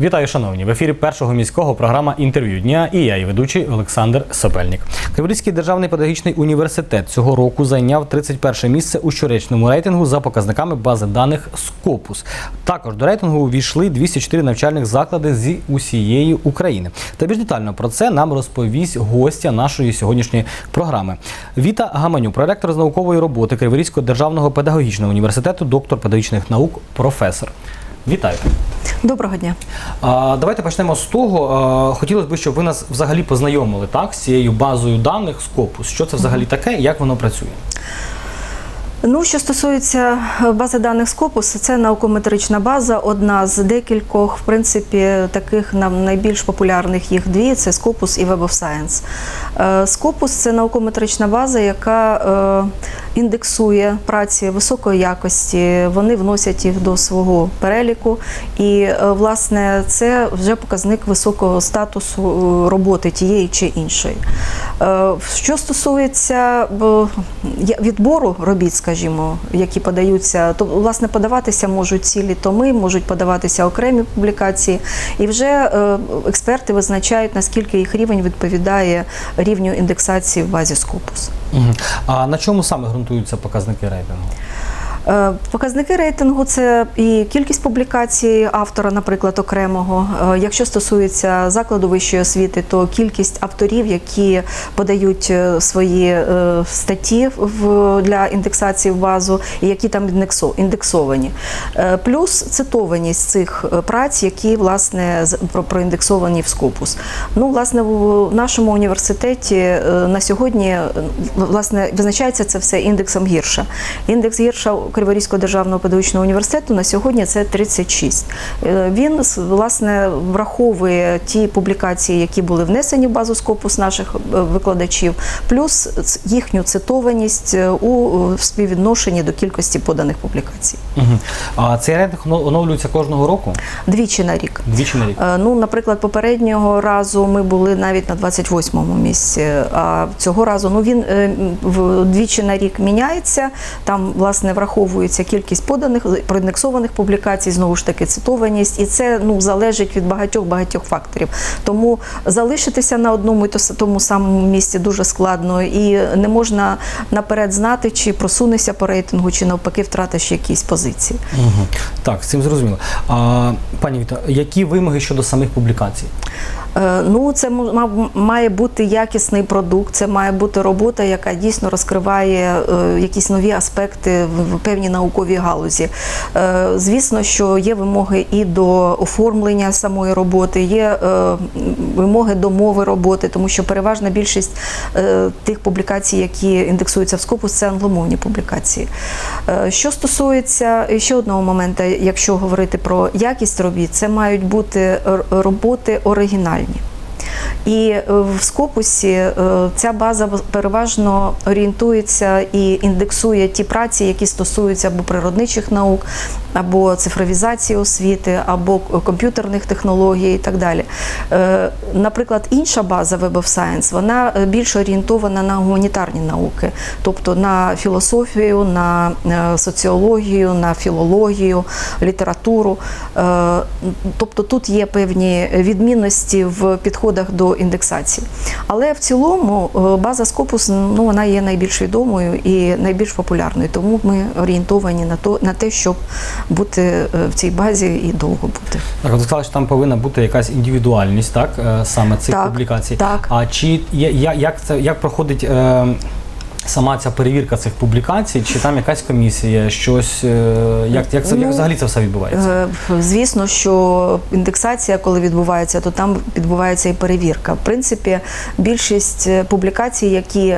Вітаю, шановні! В ефірі першого міського програма інтерв'ю дня і я, її ведучий Олександр Сопельник. Криворізький державний педагогічний університет цього року зайняв 31 місце у щорічному рейтингу за показниками бази даних Скопус. Також до рейтингу увійшли 204 навчальних заклади з усієї України. Та більш детально про це нам розповість гостя нашої сьогоднішньої програми. Віта Гаманю, проректор з наукової роботи Криворізького державного педагогічного університету, доктор педагогічних наук, професор. Вітаю. Доброго дня. А, давайте почнемо з того. А, хотілося б, щоб ви нас взагалі познайомили так, з цією базою даних Scopus. Що це взагалі таке і як воно працює? Ну, що стосується е, бази даних Scopus, це наукометрична база, одна з декількох, в принципі, таких нам найбільш популярних їх дві це Scopus і Web of Science. Е, Scopus – це наукометрична база, яка е, індексує праці високої якості. Вони вносять їх до свого переліку, і е, власне це вже показник високого статусу е, роботи тієї чи іншої. Е, Що стосується відбору робіт, скажімо, які подаються, то власне подаватися можуть цілі томи, можуть подаватися окремі публікації, і вже е, експерти визначають наскільки їх рівень відповідає рівню індексації в базі Scopus. А на чому саме ґрунтуються показники рейтингу? Е, Показники рейтингу це і кількість публікацій автора, наприклад, окремого. Е, Якщо стосується закладу вищої освіти, то кількість авторів, які подають е, свої статті для індексації в базу, і які там індексовані. Плюс цитованість цих праць, які власне проіндексовані в Scopus. Ну, власне, в нашому університеті на сьогодні власне визначається це все індексом гірша. Індекс гірша Криворізького державного педагогічного університету на сьогодні це 36. Е, Він власне враховує ті публікації, які були внесені в базу Scopus наших е, викладачів, плюс їхню цитованість е, у співвідношенні до кількості поданих публікацій. Угу. А цей рейтинг оновлюється кожного року? Двічі на рік. Двічі на рік. Ну, наприклад, попереднього разу ми були навіть на 28-му місці. А цього разу ну він двічі на рік міняється. Там власне враховується кількість поданих проіндексованих публікацій, знову ж таки цитованість, і це ну залежить від багатьох багатьох факторів. Тому залишитися на одному і то тому самому місці дуже складно, і не можна наперед знати, чи просунешся по рейтингу, чи навпаки втратиш якісь позиції. Угу. Так, з цим зрозуміло. А, пані Віта, які вимоги щодо самих публікацій? Е, Ну, це має бути якісний продукт, це має бути робота, яка дійсно розкриває е, якісь нові аспекти певній науковій галузі. Е, Звісно, що є вимоги і до оформлення самої роботи, є е, вимоги до мови роботи, тому що переважна більшість е, тих публікацій, які індексуються в Scopus, це англомовні публікації. Що стосується ще одного моменту, якщо говорити про якість робіт, це мають бути роботи оригінальні. І е, в Скопусі е, ця база переважно орієнтується і індексує ті праці, які стосуються або природничих наук, або цифровізації освіти, або комп'ютерних технологій і так далі. Е, Наприклад, інша база Web of Science, вона більш орієнтована на гуманітарні науки, тобто на філософію, на соціологію, на філологію, літературу. Тобто тут є певні відмінності в підходах до індексації. Але в цілому е, база Скопус ну, вона є найбільш відомою і найбільш популярною, тому ми орієнтовані на то на те, щоб бути е, в цій базі і довго бути. Так, ви сказали, що там повинна бути якась індивідуальність, так, е, саме цих Так, публікацій. так. А чи є, як це як проходить е, сама ця перевірка цих публікацій? Чи там якась комісія, щось е, як, як це як Ну, взагалі це все відбувається? Е, Звісно, що індексація, коли відбувається, то там відбувається і перевірка. В принципі, більшість е, публікацій, які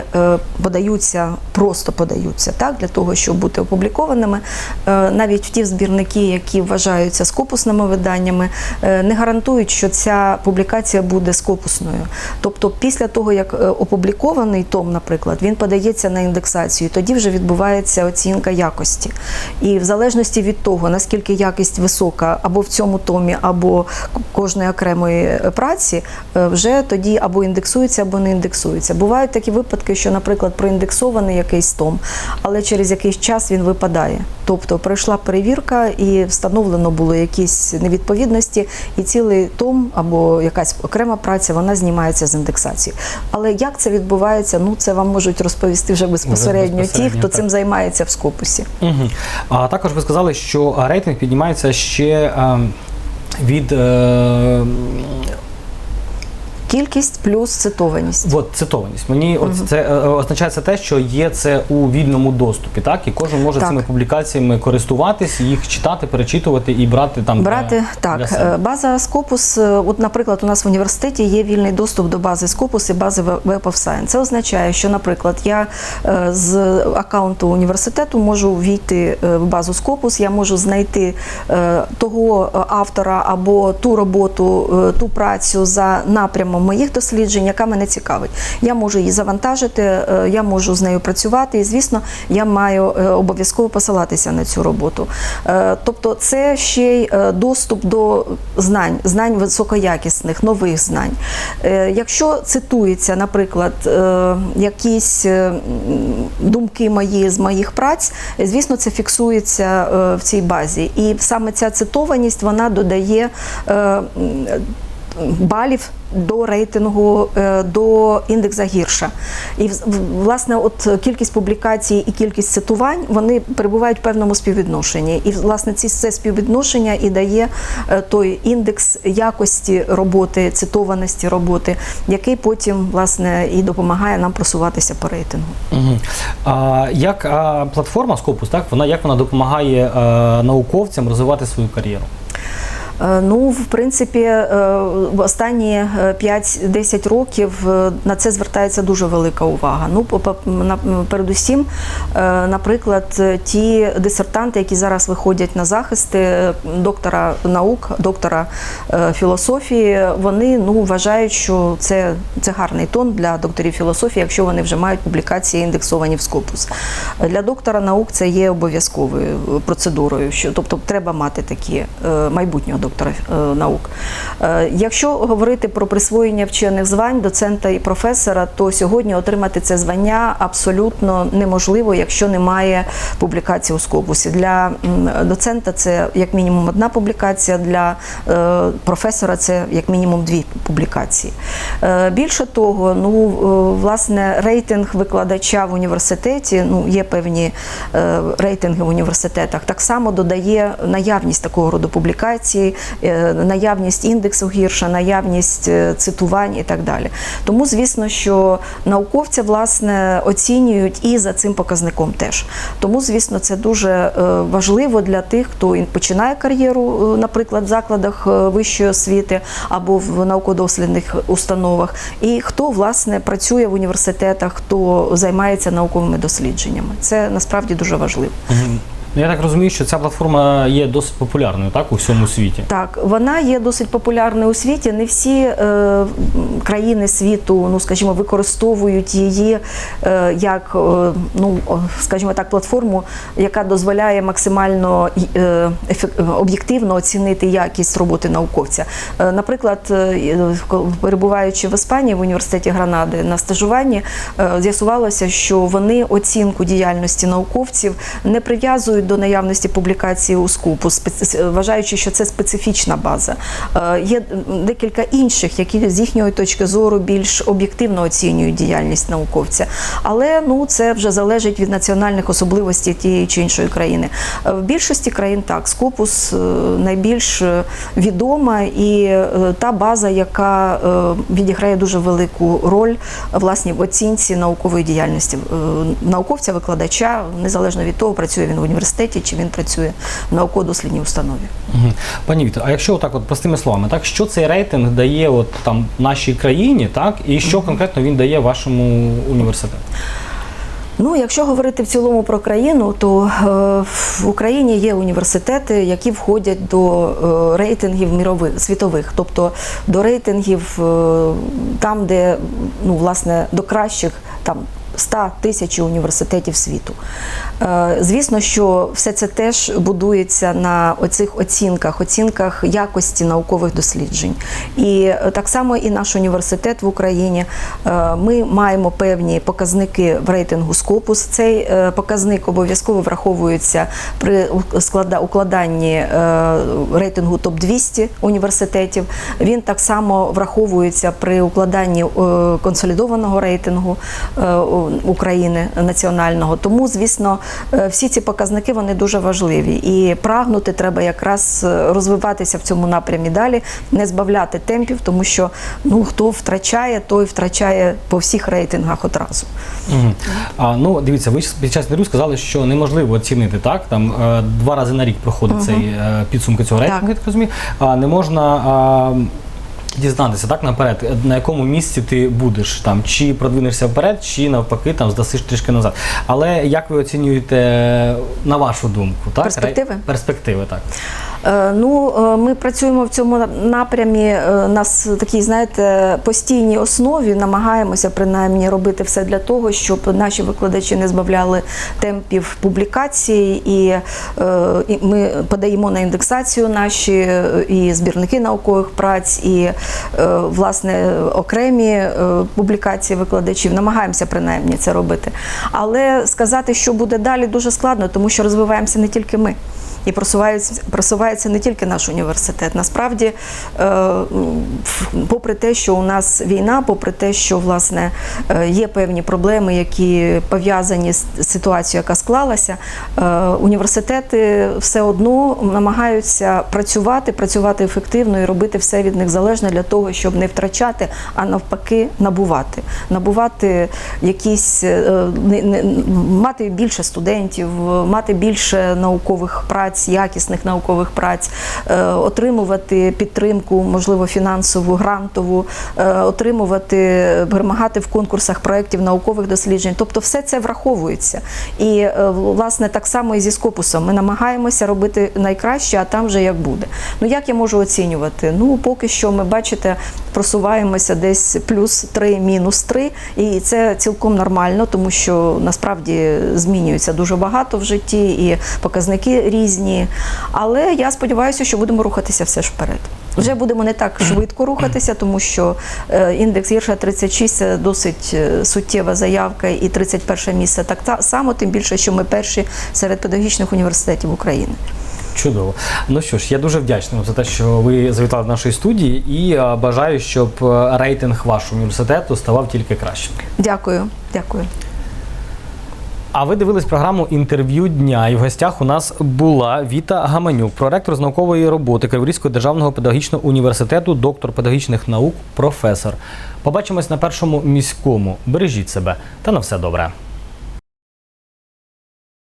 подаються, просто подаються так для того, щоб бути опублікованими, навіть ті збірники, які вважаються скопусними виданнями, не гарантують, що ця публікація буде скопусною. Тобто, після того як опублікований том, наприклад, він подається подається на індексацію, тоді вже відбувається оцінка якості. І в залежності від того, наскільки якість висока або в цьому томі, або кожної окремої праці, е, вже тоді або індексується, або не індексується. Бувають такі випадки, що, наприклад, проіндексований якийсь том, але через якийсь час він випадає. Тобто пройшла перевірка і встановлено було якісь невідповідності, і цілий том або якась окрема праця вона знімається з індексації. Але як це відбувається? Ну це вам можуть розповісти вже безпосередньо, ті, хто так. цим займається в скопусі. Угу. А також ви сказали, що рейтинг піднімається ще е, від е, Кількість плюс цитованість. от, цитованість. Мені от це е, означає це те, що є це у вільному доступі, так? І кожен може Так. цими публікаціями користуватись, їх читати, перечитувати і брати там Брати для, так, для е, база Scopus, е, от, наприклад, у нас в університеті є вільний доступ до бази Scopus і бази Web of Science. Це означає, що, наприклад, я е, з аккаунту університету можу війти е, в базу Scopus, я можу знайти е, того е, автора або ту роботу, е, ту працю за напрямом моїх досліджень, яка мене цікавить. Я можу її завантажити, е, я можу з нею працювати, і звісно, я маю е, обов'язково посилатися на цю роботу. Е, Тобто, це ще й доступ до знань, знань високоякісних, нових знань. Якщо цитується, наприклад, якісь думки мої з моїх праць, звісно, це фіксується в цій базі. І саме ця цитованість вона додає. Е, балів до рейтингу е, до індекса гірша. І власне, от кількість публікацій і кількість цитувань вони перебувають в певному співвідношенні. І власне ці це співвідношення і дає е, той індекс якості роботи, цитованості роботи, який потім власне і допомагає нам просуватися по рейтингу. Угу. А, як а, платформа Scopus, так, вона, як вона допомагає а, науковцям розвивати свою кар'єру? Е, Ну, в принципі, е, останні е, 5-10 років е, на це звертається дуже велика увага. Ну, передусім, наприклад, ті дисертанти, які зараз виходять на захисти доктора наук, доктора філософії, вони ну вважають, що це, це гарний тон для докторів філософії, якщо вони вже мають публікації індексовані в Scopus. Для доктора наук це є обов'язковою процедурою, що тобто треба мати такі майбутнього доктора е, наук. Е, Якщо говорити про присвоєння вчених звань доцента і професора, то сьогодні отримати це звання абсолютно неможливо, якщо немає публікації у Скопусі. Для доцента це як мінімум одна публікація, для е, професора це як мінімум дві публікації. Е, Більше того, ну власне рейтинг викладача в університеті, ну є певні рейтинги в університетах, так само додає наявність такого роду публікацій, е, наявність індексу гірша, наявність е, цитувань і так далі. Тому, звісно, що науковця власне оцінюють і за цим показником теж. Тому, звісно, це дуже е, важливо для тих, хто починає кар'єру, е, наприклад, в закладах вищої освіти або в науково-дослідних установах, і хто власне працює в університетах, хто займається науковими дослідженнями. Це насправді дуже важливо. Ну, Я так розумію, що ця платформа є досить популярною так, у всьому світі. Так, вона є досить популярною у світі. Не всі е, країни світу, ну скажімо, використовують її е, як е, ну, скажімо так, платформу, яка дозволяє максимально е, об'єктивно оцінити якість роботи науковця. Е, наприклад, е, перебуваючи в Іспанії в університеті Гранади на стажуванні, е, з'ясувалося, що вони оцінку діяльності науковців не прив'язують до наявності публікації у скупу, вважаючи, що це специфічна база. Е, Є декілька інших, які з їхньої точки зору більш об'єктивно оцінюють діяльність науковця. Але ну це вже залежить від національних особливостей тієї чи іншої країни. Е, В більшості країн так Скопус е, найбільш відома і та база, яка відіграє дуже велику роль власне в оцінці наукової діяльності науковця, викладача, незалежно від того, працює він в університеті чи він працює в науково-дослідній установі. Пані Віто, а якщо так, от простими словами, так що цей рейтинг дає от там нашій країні, так і що конкретно він дає вашому університету? Ну, якщо говорити в цілому про країну, то е, в Україні є університети, які входять до е, рейтингів мірових світових, тобто до рейтингів е, там, де ну власне до кращих там. 100 тисяч університетів світу. Е, Звісно, що все це теж будується на оцих оцінках, оцінках якості наукових досліджень. І е, так само і наш університет в Україні. Е, Ми маємо певні показники в рейтингу Scopus. Цей показник обов'язково враховується при укладанні рейтингу топ 200 університетів. Він так само враховується при укладанні консолідованого рейтингу України національного. Тому, звісно, е, всі ці показники вони дуже важливі. І прагнути треба якраз е, розвиватися в цьому напрямі далі, не збавляти темпів, тому що ну хто втрачає, той втрачає по всіх рейтингах одразу. Мгм. А, ну, дивіться, ви під час інтерв'ю сказали, що неможливо оцінити так. Там е, два рази на рік проходить цей е, підсумки цього Так. рейтингу, я так розумію. А не можна. А, Дізнатися так наперед, на якому місці ти будеш там, чи продвинешся вперед, чи навпаки там здасиш трішки назад. Але як ви оцінюєте на вашу думку, так Перспективи? Перспективи, так Ну, е, ми працюємо в цьому напрямі е, на с- такій, знаєте, постійній основі. Намагаємося принаймні робити все для того, щоб наші викладачі не збавляли темпів публікації, і, е, і ми подаємо на індексацію наші е, і збірники наукових праць, і е, власне окремі е, публікації викладачів. Намагаємося принаймні це робити. Але сказати, що буде далі, дуже складно, тому що розвиваємося не тільки ми. І просувається, просувається не тільки наш університет. Насправді, е, попри те, що у нас війна, попри те, що власне е, є певні проблеми, які пов'язані з ситуацією, яка склалася, е, університети все одно намагаються працювати, працювати ефективно і робити все від них залежне для того, щоб не втрачати, а навпаки, набувати. Набувати якісь мати більше студентів, мати більше наукових праць, якісних наукових праць, е, отримувати підтримку, можливо, фінансову, грантову, е, отримувати, перемагати в конкурсах проєктів наукових досліджень. Тобто, все це враховується. І е, власне так само і зі скопусом. Ми намагаємося робити найкраще, а там вже як буде. Ну як я можу оцінювати? Ну поки що ми бачите, просуваємося десь плюс 3, мінус 3, і це цілком нормально, тому що насправді змінюється дуже багато в житті, і показники різні. Але я сподіваюся, що будемо рухатися все ж вперед. Вже будемо не так швидко рухатися, тому що е, індекс гірша 36 це досить е, суттєва заявка, і 31 місце так та- само, тим більше, що ми перші серед педагогічних університетів України. чудово. Ну що ж, я дуже вдячний вам за те, що ви завітали до нашої студії, і е, бажаю, щоб рейтинг вашого університету ставав тільки кращим. Дякую, дякую. А ви дивились програму інтерв'ю дня, і в гостях у нас була Віта Гаманюк, проректор з наукової роботи Криворізького державного педагогічного університету, доктор педагогічних наук, професор. Побачимось на першому міському. Бережіть себе та на все добре.